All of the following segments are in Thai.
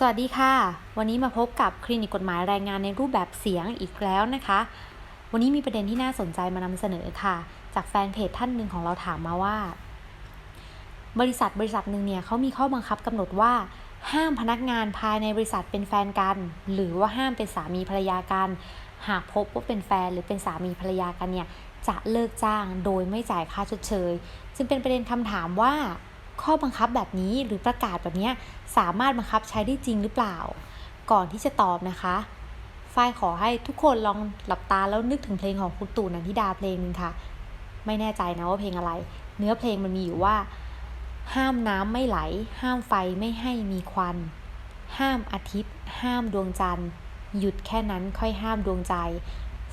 สวัสดีค่ะ วันนี้มาพบกับคลินิกกฎหมายแรงงานในรูปแบบเสียงอีกแล้วนะคะ วันนี้มีประเด็นที่น่าสนใจมานำเสนอค่ะ จากแฟนเพจท่านหนึ่งของเราถามมาว่า บริษัทบริษัทหนึ่งเนี่ยเขามีข้อบังคับกำหนดว่า ห้ามพนักงานภายในบริษัทเป็นแฟนกัน หรือว่าห้ามเป็นสามีภรรยากัน หากพบว่าเป็นแฟนหรือเป็นสามีภรรยากันเนี่ยจะเลิกจ้างโดยไม่จ่ายค่าชดเชย จึงเป็นประเด็นคำถามว่า ข้อบังคับแบบนี้หรือประกาศแบบนี้สามารถบังคับใช้ได้จริงหรือเปล่า ก่อนที่จะตอบนะคะฝ้ายขอให้ทุกคนลองหลับตาแล้วนึกถึงเพลงของคุณตู่นันทิดาเพลงหนึ่งค่ะ ไม่แน่ใจนะว่าเพลงอะไร เนื้อเพลงมันมีอยู่ว่า ห้ามน้ำไม่ไหล ห้ามไฟไม่ให้มีควัน ห้ามอาทิตย์ ห้ามดวงจันทร์ หยุดแค่นั้นค่อยห้ามดวงใจ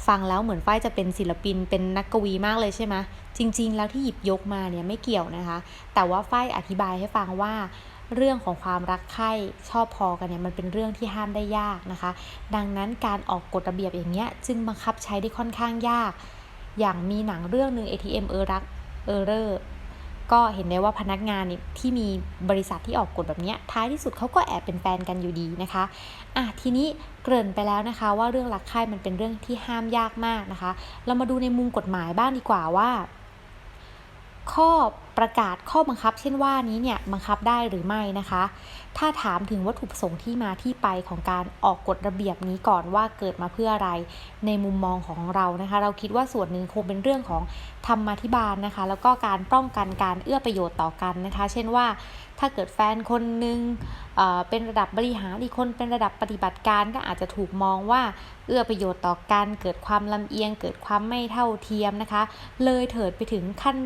ฟังแล้วเหมือนฝ้ายจะเป็นศิลปินเป็นนักกวีมากเลยใช่ไหมจริง ๆ แล้วที่หยิบยกมาเนี่ยไม่เกี่ยวนะคะ แต่ว่าฝ้ายอธิบายให้ฟังว่าเรื่องของความรักใคร่ชอบพอกันเนี่ยมันเป็นเรื่องที่ห้ามได้ยากนะคะ ดังนั้นการออกกฎระเบียบอย่างเงี้ยจึงบังคับใช้ได้ค่อนข้างยาก อย่างมีหนังเรื่องหนึ่ง ATM เออรักเออเรอร์ ก็เห็นได้ว่าพนักงานที่มีบริษัทที่ออกกฎแบบนี้ท้ายที่สุดเขาก็แอบเป็นแฟนกันอยู่ดีนะคะอะทีนี้เกริ่นไปแล้วนะคะ ว่าเรื่องรักใคร่มันเป็นเรื่องที่ห้ามยากมากนะคะ เรามาดูในมุมกฎหมายบ้างดีกว่าว่า ข้อประกาศข้อบังคับ เช่นว่านี้เนี่ยบังคับได้หรือไม่นะคะ ถ้าถามถึงวัตถุประสงค์ที่มาที่ไปของการออกกฎระเบียบนี้ก่อนว่าเกิดมาเพื่ออะไรในมุมมองของเรานะคะ เราคิดว่าส่วนหนึ่งคงเป็นเรื่องของธรรมาธิบาลนะคะ แล้วก็การป้องกันการเอื้อประโยชน์ต่อกันนะคะ เช่นว่าถ้าเกิดแฟนคนหนึ่งเเป็นระดับบริหารอีกคนเป็นระดับปฏิบัติการก็อาจจะถูกมองว่าเอื้อประโยชน์ต่อกันเกิดความลำเอียง เกิดความไม่เท่าเทียมนะคะ เลยเถิดไปถึงขั้น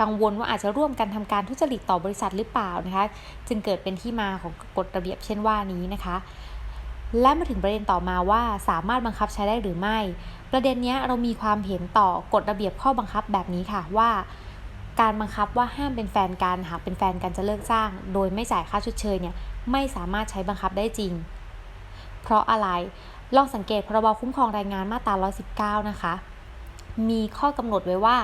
กังวลว่าอาจจะร่วมกันทำการทุจริตต่อบริษัทหรือเปล่านะคะ จึงเกิดเป็นที่มาของกฎระเบียบเช่นว่านี้นะคะ และมาถึงประเด็นต่อมาว่าสามารถบังคับใช้ได้หรือไม่ ประเด็นนี้เรามีความเห็นต่อกฎระเบียบข้อบังคับแบบนี้ค่ะว่าการบังคับว่าห้ามเป็นแฟนกันหากเป็นแฟนกันจะเลิกจ้าง โดยไม่จ่ายค่าชดเชยเนี่ยไม่สามารถใช้บังคับได้จริง เพราะอะไรลองสังเกตพรบคุ้มครองแรงงานมาตรา 119 นะคะ มีข้อกำหนดไว้ว่า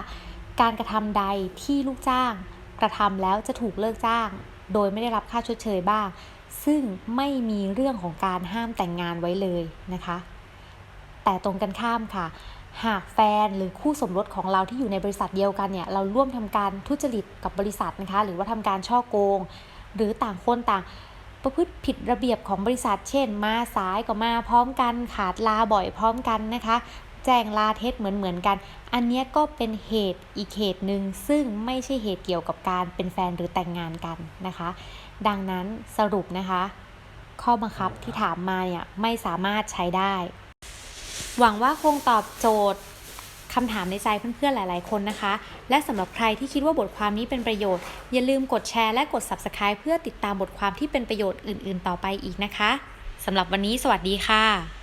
การกระทำใดที่ลูกจ้างกระทำแล้วจะถูกเลิกจ้าง โดยไม่ได้รับค่าชดเชยบ้าง ซึ่งไม่มีเรื่องของการห้ามแต่งงานไว้เลยนะคะ แต่ตรงกันข้ามค่ะ หากแฟนหรือคู่สมรสของเราที่อยู่ในบริษัทเดียวกันเนี่ยเราร่วมทำการทุจริตกับบริษัทนะคะ หรือว่าทำการช่อโกง หรือต่างคนต่างประพฤติผิดระเบียบของบริษัท เช่น มาสายก็มาพร้อมกัน ขาดลาบ่อยพร้อมกันนะคะ แจ้งลาเท็จเหมือนเหมือนกัน อันนี้ก็เป็นเหตุอีกเหตุหนึ่งซึ่งไม่ใช่เหตุเกี่ยวกับการเป็นแฟนหรือแต่งงานกันนะคะ ดังนั้นสรุปนะคะ ข้อบังคับที่ถามมาเนี่ยไม่สามารถใช้ได้ หวังว่าคงตอบโจทย์คำถามในใจเพื่อนๆ หลายๆ คนนะคะ และสำหรับใครที่คิดว่าบทความนี้เป็นประโยชน์ อย่าลืมกดแชร์และกด Subscribe เพื่อติดตามบทความที่เป็นประโยชน์อื่น ๆ ต่อไปอีกนะคะสำหรับวันนี้สวัสดีค่ะ